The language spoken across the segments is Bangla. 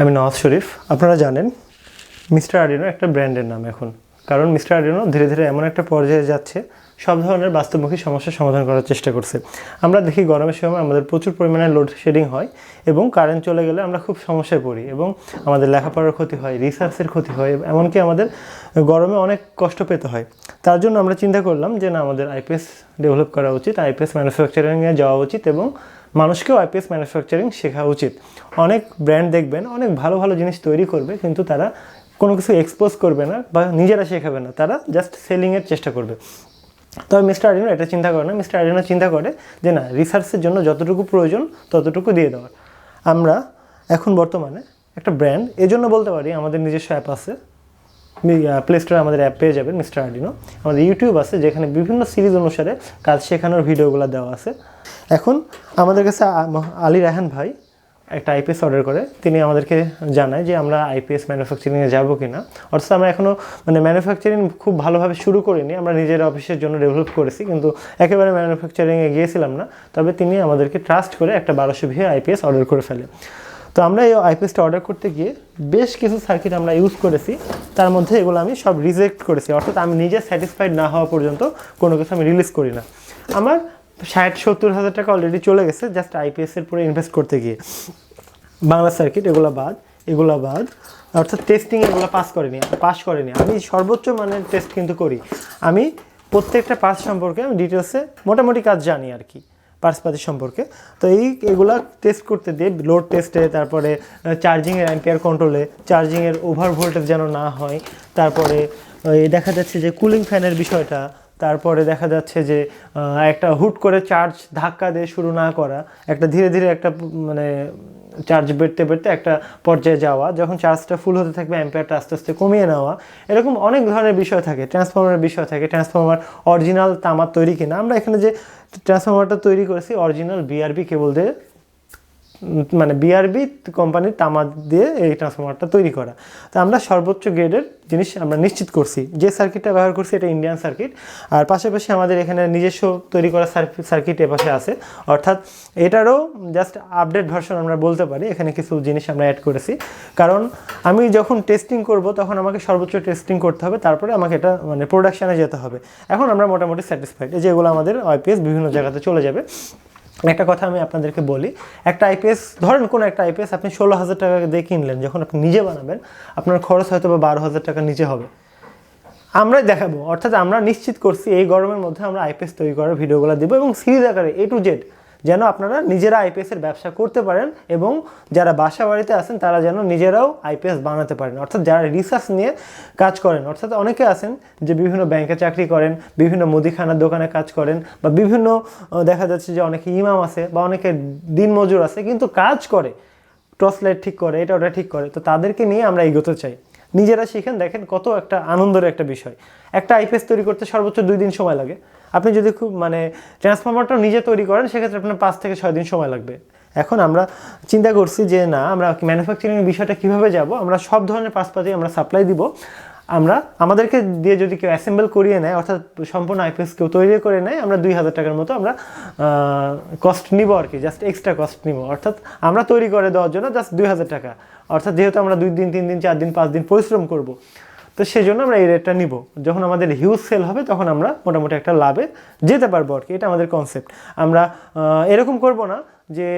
আমি নওয়াজ শরীফ। আপনারা জানেন মিস্টার আডিনো একটা ব্র্যান্ডের নাম এখন। কারণ মিস্টার আডিনো ধীরে ধীরে এমন একটা পর্যায়ে যাচ্ছে, সব ধরনের বাস্তবমুখী সমস্যার সমাধান করার চেষ্টা করছে। আমরা দেখি গরমের সময় আমাদের প্রচুর পরিমাণে লোডশেডিং হয় এবং কারেন্ট চলে গেলে আমরা খুব সমস্যায় পড়ি এবং আমাদের লেখাপড়ার ক্ষতি হয় রিসার্চের ক্ষতি হয়, এমনকি আমাদের গরমে অনেক কষ্ট পেতে হয়। তার জন্য আমরা চিন্তা করলাম যে না, আমাদের আইপিএস ডেভেলপ করা উচিত আইপিএস ম্যানুফ্যাকচারিংয়ে যাওয়া উচিত এবং মানুষকেও আইপিএস ম্যানুফ্যাকচারিং শেখা উচিত। অনেক ব্র্যান্ড দেখবেন, অনেক ভালো ভালো জিনিস তৈরি করবে, কিন্তু তারা কোনো কিছু এক্সপোজ করবে না বা নিজেরা শেখাবে না, তারা জাস্ট সেলিংয়ের চেষ্টা করবে। তবে মিস্টার আডিনো এটা চিন্তা করে না মিস্টার আডিনো চিন্তা করে যে না রিসার্চের জন্য যতটুকু প্রয়োজন, ততটুকু দিয়ে দেওয়ার আমরা এখন বর্তমানে একটা ব্র্যান্ড এজন্য বলতে পারি আমাদের নিজস্ব অ্যাপ আছে। প্লে স্টোরে আমাদের অ্যাপ পেয়ে যাবেন মিস্টার আডিনো আমাদের ইউটিউব আছে, যেখানে বিভিন্ন সিরিজ অনুসারে কাজ শেখানোর ভিডিওগুলো দেওয়া আছে। এখন আমাদের কাছে আলী রাহান ভাই একটা আইপিএস অর্ডার করে, তিনি আমাদেরকে জানায় যে আমরা আইপিএস ম্যানুফ্যাকচারিংয়ে যাব কি না অর্থাৎ আমরা এখনও মানে ম্যানুফ্যাকচারিং খুব ভালোভাবে শুরু করিনি, আমরা নিজের অফিসের জন্য ডেভেলপ করেছি, কিন্তু একেবারে ম্যানুফ্যাকচারিংয়ে গিয়েছিলাম না। তবে তিনি আমাদেরকে ট্রাস্ট করে একটা বারোশো ভি আইপিএস অর্ডার করে ফেলে। তো আমরা এই আইপিএসটা অর্ডার করতে গিয়ে বেশ কিছু সার্কিট আমরা ইউজ করেছি, তার মধ্যে এগুলো আমি সব রিজেক্ট করেছি। অর্থাৎ আমি নিজে স্যাটিসফাইড না হওয়া পর্যন্ত কোনো কিছু আমি রিলিজ করি না। আমার ষাট, সত্তর হাজার টাকা অলরেডি চলে গেছে জাস্ট আইপিএসের পুরো ইনভেস্ট করতে গিয়ে। বাংলা সার্কিট এগুলো বাদ এগুলো বাদ। অর্থাৎ টেস্টিং এগুলো পাস করেনি পাস করেনি। আমি সর্বোচ্চ মানের টেস্ট কিন্তু করি। আমি প্রত্যেকটা পার্টস সম্পর্কে আমি ডিটেলসে মোটামুটি কাজ জানি আর কি পার্টসপাতি সম্পর্কে। তো এই, এগুলা টেস্ট করতে দিয়ে লোড টেস্টে তারপরে চার্জিংয়ের অ্যাম্পিয়ার কন্ট্রোলে চার্জিংয়ের ওভার ভোল্টেজ যেন না হয়, তারপরে দেখা যাচ্ছে যে কুলিং ফ্যানের বিষয়টা তারপরে দেখা যাচ্ছে যে একটা হুট করে চার্জ ধাক্কা দিয়ে শুরু না করা, একটা ধীরে ধীরে একটা মানে চার্জ বেড়তে বেড়তে একটা পর্যায়ে যাওয়া, যখন চার্জটা ফুল হতে থাকবে অ্যাম্পিয়ারটা আস্তে আস্তে কমিয়ে নেওয়া, এরকম অনেক ধরনের বিষয় থাকে ট্রান্সফর্মারের বিষয় থাকে ট্রান্সফর্মার অরিজিনাল তামার তৈরি কিনা। আমরা এখানে যে ট্রান্সফর্মারটা তৈরি করেছি অরিজিনাল বিআরবি কেবল দিয়ে মানে বিআরবি কোম্পানির তামা দিয়ে এই ট্রান্সফর্মারটা তৈরি করা। তো আমরা সর্বোচ্চ গ্রেডের জিনিস আমরা নিশ্চিত করছি। যে সার্কিটটা ব্যবহার করছি, এটা ইন্ডিয়ান সার্কিট আর পাশাপাশি আমাদের এখানে নিজস্ব তৈরি করা সার্কিট এপাশে আছে। অর্থাৎ এটারও জাস্ট আপডেট ভার্সন আমরা বলতে পারি। এখানে কিছু জিনিস আমরা অ্যাড করেছি। কারণ আমি যখন টেস্টিং করব, তখন আমাকে সর্বোচ্চ টেস্টিং করতে হবে। তারপরে আমাকে এটা মানে প্রোডাকশানে যেতে হবে। এখন আমরা মোটামুটি স্যাটিসফাইড যেগুলো আমাদের আইপিএস বিভিন্ন জায়গাতে চলে যাবে। একটা কথা আমি আপনাদেরকে বলি, একটা আইপিএস ধরেন কোনো একটা আইপিএস আপনি ষোলো হাজার টাকা দিয়ে কিনলেন, যখন আপনি নিজে বানাবেন, আপনার খরচ হয়তো বা বারো হাজার টাকা নিচে হবে। আমরাই দেখাবো, অর্থাৎ আমরা নিশ্চিত করছি এই গরমের মধ্যে আমরা আইপিএস তৈরি করার ভিডিওগুলো দেবো এবং সিরিজ আকারে এ টু জেড যেন আপনারা নিজেরা আইপিএস এর ব্যবসা করতে পারেন এবং যারা বাসা বাড়িতে আছেন, তারা যেন নিজেরাও আইপিএস বানাতে পারেন। অর্থাৎ যারা রিসার্চ নিয়ে কাজ করেন, অর্থাৎ অনেকে আছেন যে বিভিন্ন ব্যাংকে চাকরি করেন, বিভিন্ন মুদিখানার দোকানে কাজ করেন বা বিভিন্ন দেখা যাচ্ছে যে অনেকে ইমাম আছে বা অনেকে দিনমজুর আছে, কিন্তু কাজ করে টর্চ লাইট ঠিক করে, এটা ওটা ঠিক করে, তো তাদেরকে নিয়ে আমরা এগোতে চাই। নিজেরা শিখেন দেখেন কত একটা আনন্দের একটা বিষয়। একটা আইপিএস তৈরি করতে সর্বোচ্চ দুই দিন সময় লাগে। আপনি যদি খুব মানে ট্রান্সফর্মারটা নিজে তৈরি করেন, সেক্ষেত্রে আপনার পাঁচ থেকে ছয় দিন সময় লাগবে। এখন আমরা চিন্তা করছি যে, না, আমরা ম্যানুফ্যাকচারিং বিষয়টা কীভাবে যাব? আমরা সব ধরনের পাশপাতি আমরা সাপ্লাই দিব। আমরা, আমাদেরকে দিয়ে যদি কেউ অ্যাসেম্বল করিয়ে নেয়, অর্থাৎ সম্পূর্ণ আইপিএস কেউ তৈরি করে নেয়, আমরা দুই হাজার টাকার মতো আমরা কস্ট নিব আর কি জাস্ট এক্সট্রা কস্ট নিব। অর্থাৎ আমরা তৈরি করে দেওয়ার জন্য জাস্ট দুই হাজার টাকা। অর্থাৎ যেহেতু আমরা দুই দিন, তিন দিন, চার দিন, পাঁচ দিন পরিশ্রম করব তো সেই জন্য আমরা এই রেটটা নিব। যখন আমাদের হিউজ সেল হবে, তখন আমরা মোটামুটি একটা লাভে যেতে পারব আর কি। এটা আমাদের কনসেপ্ট আমরা এরকম করব না যে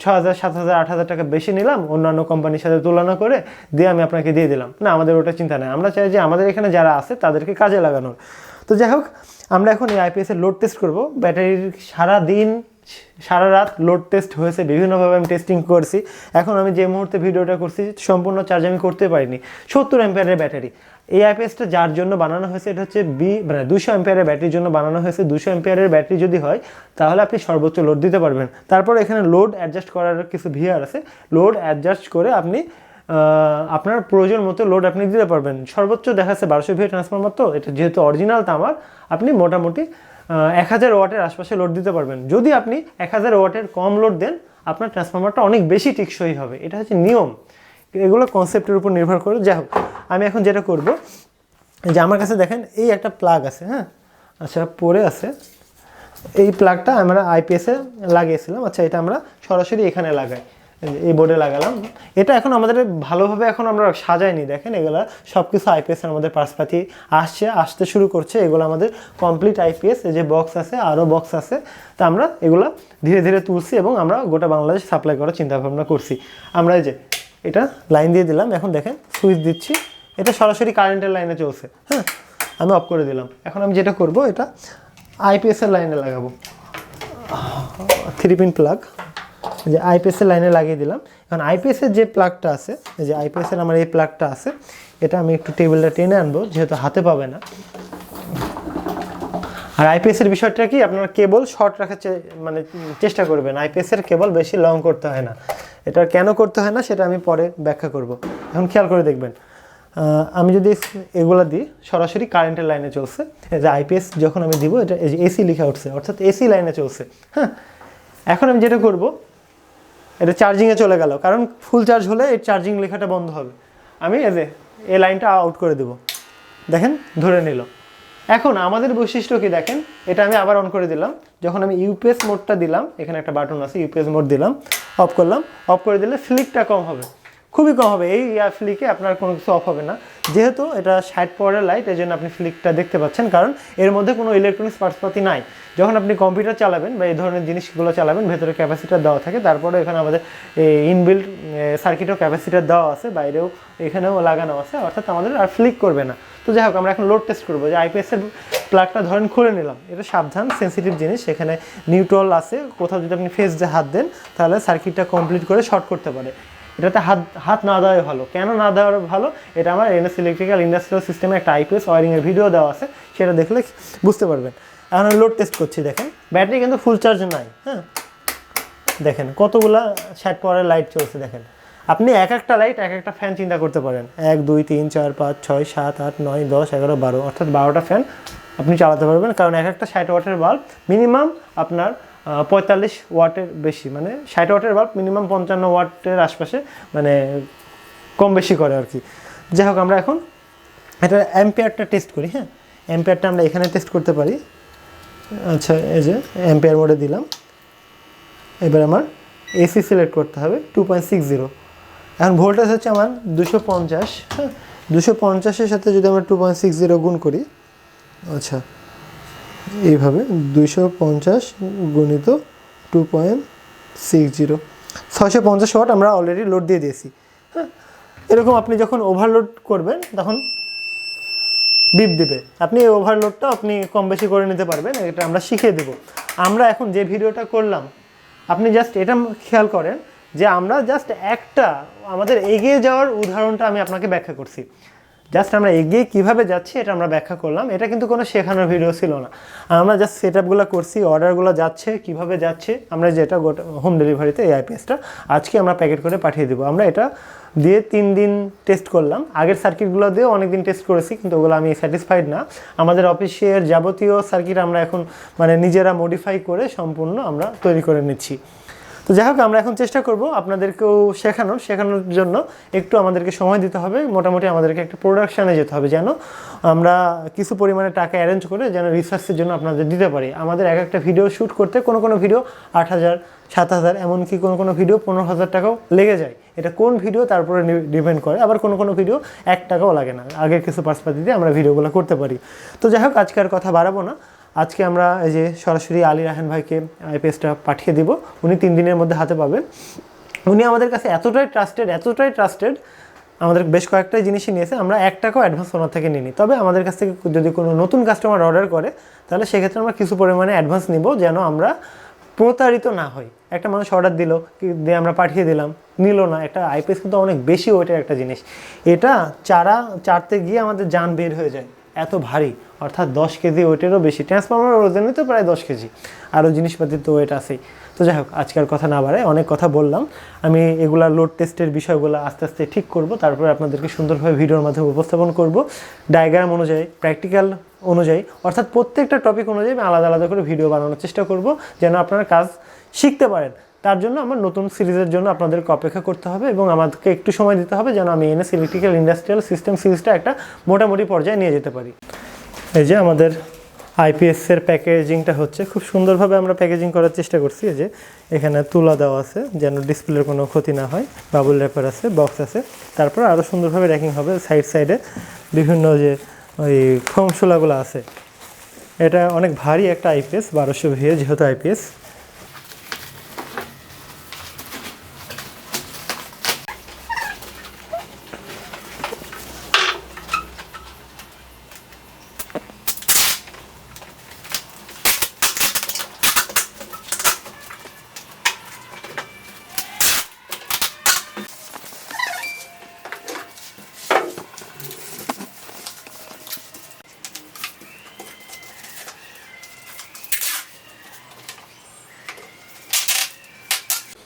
ছ হাজার, সাত হাজার, আট হাজার টাকা বেশি নিলাম, অন্যান্য কোম্পানির সাথে তুলনা করে দিয়ে আমি আপনাকে দিয়ে দিলাম। না, আমাদের ওটা চিন্তা নেই। আমরা চাই যে আমাদের এখানে যারা আছে, তাদেরকে কাজে লাগানোর। তো যাই হোক, আমরা এখন এই আইপিএস এর লোড টেস্ট করব। ব্যাটারির সারা দিন সারা রাত লোড টেস্ট হয়েছে, বিভিন্নভাবে আমি টেস্টিং করছি। এখন আমি যে মুহূর্তে ভিডিওটা করছি, সম্পূর্ণ চার্জ আমি করতে পারিনি। সত্তর অ্যাম্পিয়ারের ব্যাটারি এই আইপিএসটা যার জন্য বানানো হয়েছে, এটা হচ্ছে বি মানে দুশো অ্যাম্পিয়ারের ব্যাটারির জন্য বানানো হয়েছে। দুশো অ্যাম্পিয়ারের ব্যাটারি যদি হয়, তাহলে আপনি সর্বোচ্চ লোড দিতে পারবেন। তারপর এখানে লোড অ্যাডজাস্ট করার কিছু ভিআর আছে। লোড অ্যাডজাস্ট করে আপনি আপনার প্রয়োজন মতো লোড আপনি দিতে পারবেন। সর্বোচ্চ দেখা যাচ্ছে বারোশো ভিআর ট্রান্সফর্মার তো, এটা যেহেতু অরিজিনাল তামার আপনি মোটামুটি এক হাজার ওয়াটের আশপাশে লোড দিতে পারবেন। যদি আপনি এক হাজার ওয়াটের কম লোড দেন, আপনার ট্রান্সফর্মারটা অনেক বেশি টেকসই হবে। এটা হচ্ছে নিয়ম। এগুলো কনসেপ্টের উপর নির্ভর করে। যাই হোক, আমি এখন যেটা করব যে আমার কাছে দেখেন, এই একটা প্লাগ আছে হ্যাঁ? আচ্ছা পরে আছে। এই প্লাগটা আমরা আইপিএসে লাগিয়েছিলাম। আচ্ছা এটা আমরা সরাসরি এখানে লাগাই। এই বোর্ডে লাগালাম। এটা এখন আমাদের ভালোভাবে এখন আমরা সাজাইনি, দেখেন এগুলো সব কিছু আইপিএস এর আমাদের পার্সপাতি আসছে, আসতে শুরু করছে, এগুলো আমাদের কমপ্লিট আইপিএস যে বক্স আছে আরও বক্স আছে, তা আমরা এগুলো ধীরে ধীরে তুলছি এবং আমরা গোটা বাংলাদেশ সাপ্লাই করার চিন্তা ভাবনা করছি। আমরা এই যে এটা লাইন দিয়ে দিলাম, এখন দেখেন সুইচ দিচ্ছি, এটা সরাসরি কারেন্টের লাইনে চলছে হ্যাঁ? আমি অফ করে দিলাম। এখন আমি যেটা করব, এটা আইপিএসের লাইনে লাগাবো। থ্রি পিন প্লাগ যে আইপিএস এর লাইনে লাগিয়ে দিলাম। এখন আইপিএস এর যে প্লাগটা আছে যে আইপিএস এর আমার এই প্লাগটা আছে, এটা আমি একটু টেবিলটা টেনে আনব, যেহেতু হাতে পাবে না। আর আইপিএস এর বিষয়টা কি? আপনারা কেবল শর্ট রাখার মানে চেষ্টা করবেন। আইপিএস এর কেবল বেশি লং করতে হয় না। এটা কেন করতে হয় না, সেটা আমি পরে ব্যাখ্যা করব। এখন খেয়াল করে দেখবেন। আমি যদি এগুলা দিই, সরাসরি কারেন্টের লাইনে চলছে। যে আইপিএস যখন আমি দিব, এটা এসি লেখা উঠছে, অর্থাৎ এসি লাইনে চলছে। হ্যাঁ? এখন আমি যেটা করব এটা চার্জিংয়ে চলে গেল। কারণ ফুল চার্জ হলে এই চার্জিং লেখাটা বন্ধ হবে। আমি এ যে, এই লাইনটা আউট করে দেব। দেখেন, ধরে নিল। এখন আমাদের বৈশিষ্ট্য কি দেখেন? এটা আমি আবার অন করে দিলাম। যখন আমি ইউপিএস মোডটা দিলাম, এখানে একটা বাটন আছে ইউপিএস মোড দিলাম অফ করলাম। অফ করে দিলে স্লিপটা কম হবে। খুবই কম হবে। এই ফ্লিকে আপনার কোনো কিছু অফ হবে না। যেহেতু এটা ষাট পাওয়ারের লাইট এই জন্য আপনি ফ্লিকটা দেখতে পাচ্ছেন। কারণ এর মধ্যে কোনো ইলেকট্রনিক্স পার্টসপাতি নাই। যখন আপনি কম্পিউটার চালাবেন বা এই ধরনের জিনিসগুলো চালাবেন, ভেতরে ক্যাপাসিটার দেওয়া থাকে। তারপরে এখানে আমাদের ইনবিল্ড সার্কিটও ক্যাপাসিটার দেওয়া আছে। বাইরেও এখানেও লাগানো আছে। অর্থাৎ আমাদের আর ফ্লিক করবে না। তো যাই হোক, আমরা এখন লোড টেস্ট করব। যে আইপিএসের প্লাগটা ধরেন খুলে নিলাম। এটা সাবধান সেন্সিটিভ জিনিস। এখানে নিউট্রল আছে। কোথাও যদি আপনি ফেস দিয়ে হাত দেন, তাহলে সার্কিটটা কমপ্লিট করে শর্ট করতে পারে। এটাতে হাত হাত না দেওয়াই ভালো। কেন না দেওয়ার ভালো? এটা আমার এনএস ইলেকট্রিক্যাল ইন্ডাস্ট্রিয়াল সিস্টেমে একটা আইপিএস ওয়ারিংয়ের ভিডিও দেওয়া আছে, সেটা দেখলে বুঝতে পারবেন। এখন আমি লোড টেস্ট করছি, দেখেন। ব্যাটারি কিন্তু ফুল চার্জ নাই হ্যাঁ? দেখেন, কতগুলা ষাট পাওয়ারের লাইট চলছে, দেখেন। আপনি এক একটা লাইট এক একটা ফ্যান চিন্তা করতে পারেন। এক, দুই, তিন, চার, পাঁচ, ছয়, সাত, আট, নয়, দশ, এগারো, বারো, অর্থাৎ বারোটা ফ্যান আপনি চালাতে পারবেন, কারণ এক একটা ষাট ওয়াটের বাল্ব মিনিমাম আপনার পঁয়তাল্লিশ ওয়াটের বেশি মানে ষাট ওয়াটের বাল্ব মিনিমাম পঞ্চান্ন ওয়াটের আশপাশে মানে কম বেশি করে আর কি। যাই হোক, আমরা এখন এটা অ্যাম্পিয়ারটা টেস্ট করি হ্যাঁ? অ্যাম্পিয়ারটা আমরা এখানে টেস্ট করতে পারি। আচ্ছা এই যে অ্যাম্পিয়ার মোডে দিলাম। এবার আমার এসি সিলেক্ট করতে হবে টু পয়েন্ট সিক্স জিরো এখন ভোল্টেজ হচ্ছে আমার দুশো পঞ্চাশ হ্যাঁ? দুশো পঞ্চাশের সাথে যদি আমরা টু পয়েন্ট সিক্স জিরো গুণ করি আচ্ছা এইভাবে দুইশো পঞ্চাশ গুণিত টু পয়েন্ট সিক্স জিরো ছয়শো পঞ্চাশ ওয়াট আমরা অলরেডি লোড দিয়ে দিয়েছি। হ্যাঁ? এরকম আপনি যখন ওভারলোড করবেন, তখন বিপ দেবে। আপনি এই ওভারলোডটা আপনি কম বেশি করে নিতে পারবেন, এটা আমরা শিখিয়ে দেব। আমরা এখন যে ভিডিওটা করলাম, আপনি জাস্ট এটা খেয়াল করেন যে আমরা জাস্ট একটা আমাদের এগিয়ে যাওয়ার উদাহরণটা আমি আপনাকে ব্যাখ্যা করছি। জাস্ট আমরা এগিয়ে কীভাবে যাচ্ছি এটা আমরা ব্যাখ্যা করলাম। এটা কিন্তু কোনো শেখানোর ভিডিও ছিল না। আমরা জাস্ট সেট আপগুলো করছি অর্ডারগুলো যাচ্ছে, কীভাবে যাচ্ছে, আমরা যেটা গোটা হোম ডেলিভারিতে এই আইপিএসটা আজকে আমরা প্যাকেট করে পাঠিয়ে দেবো। আমরা এটা দিয়ে তিন দিন টেস্ট করলাম। আগের সার্কিটগুলো দিয়েও অনেক দিন টেস্ট করেছি, কিন্তু ওগুলো আমি স্যাটিসফাইড না। আমাদের অফিসের যাবতীয় সার্কিট আমরা এখন মানে নিজেরা মডিফাই করে সম্পূর্ণ আমরা তৈরি করে নিচ্ছি। যাই হোক, আমরা এখন চেষ্টা করব আপনাদেরকেও শেখানোর শেখানোর জন্য একটু আমাদেরকে সময় দিতে হবে। মোটামুটি আমাদেরকে একটা প্রোডাকশানে যেতে হবে যেন আমরা কিছু পরিমাণে টাকা অ্যারেঞ্জ করে যেন রিসার্চের জন্য আপনাদের দিতে পারি। আমাদের এক একটা ভিডিও শ্যুট করতে কোনো কোনো ভিডিও আট হাজার, সাত হাজার, এমনকি কোনো কোনো ভিডিও পনেরো হাজার টাকাও লেগে যায়। এটা কোন ভিডিও তারপরে ডিপেন্ড করে। আবার কোনো কোনো ভিডিও এক টাকাও লাগে না। আগের কিছু পার্সপাতি দিয়ে আমরা ভিডিওগুলো করতে পারি। তো যাই হোক, আজকে আর কথা বাড়াবো না। আজকে আমরা এই যে সরাসরি আলী রাহান ভাইকে আইপিএসটা পাঠিয়ে দিব। উনি তিন দিনের মধ্যে হাতে পাবেন। উনি আমাদের কাছে এতটাই ট্রাস্টেড এতটাই ট্রাস্টেড আমাদের বেশ কয়েকটা জিনিসই নিয়েছে। আমরা এক টাকাও অ্যাডভান্স ওনার থেকে নিই তবে আমাদের কাছ থেকে যদি কোনো নতুন কাস্টমার অর্ডার করে, তাহলে সেক্ষেত্রে আমরা কিছু পরিমাণে অ্যাডভান্স নিব যেন আমরা প্রতারিত না হই। একটা মানুষ অর্ডার দিল, কি দিয়ে আমরা পাঠিয়ে দিলাম, নিল না। একটা আইপিএস কিন্তু অনেক বেশি ওয়েটের একটা জিনিস। এটা চারা চারতে গিয়ে আমাদের যান বের হয়ে যায়। এত ভারী, অর্থাৎ দশ কেজি ওয়েটেরও বেশি। ট্রান্সফর্মার ওজনই তো প্রায় দশ কেজি। আরও জিনিসপাতির তো ওয়েট আছেই। তো যাই হোক, আজকের কথা না বাড়ায় অনেক কথা বললাম। আমি এগুলা লোড টেস্টের বিষয়গুলো আস্তে আস্তে ঠিক করব, তারপরে আপনাদেরকে সুন্দরভাবে ভিডিওর মাধ্যমে উপস্থাপন করব। ডায়াগ্রাম অনুযায়ী প্র্যাকটিক্যাল অনুযায়ী, অর্থাৎ প্রত্যেকটা টপিক অনুযায়ী আমি আলাদা আলাদা করে ভিডিও বানানোর চেষ্টা করব, যেন আপনারা কাজ শিখতে পারেন। তার জন্য আমার নতুন সিরিজের জন্য আপনাদেরকে অপেক্ষা করতে হবে এবং আমাদেরকে একটু সময় দিতে হবে যেন আমি এনএস ইলেকট্রিক্যাল ইন্ডাস্ট্রিয়াল সিস্টেম সিরিজটা একটা মোটামুটি পর্যায়ে নিয়ে যেতে পারি। এই যে আমাদের আইপিএসের প্যাকেজিংটা হচ্ছে, খুব সুন্দরভাবে আমরা প্যাকেজিং করার চেষ্টা করছি। যে এখানে তুলা দেওয়া আছে যেন ডিসপ্লের কোনো ক্ষতি না হয়, বাবুল র্যাপার আছে, বক্স আছে। তারপর আরও সুন্দরভাবে র্যাকিং হবে সাইড সাইডে বিভিন্ন যে ওই খোমশোলাগুলো আছে। এটা অনেক ভারী একটা আইপিএস, বারোশো ভিএ, যেহেতু আইপিএস।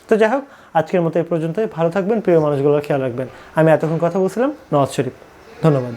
তো যাই হোক, আজকের মতো এই পর্যন্তই। ভালো থাকবেন, প্রিয় মানুষগুলোর খেয়াল রাখবেন। আমি এতক্ষণ কথা বলছিলাম নওয়াজ শরীফ। ধন্যবাদ।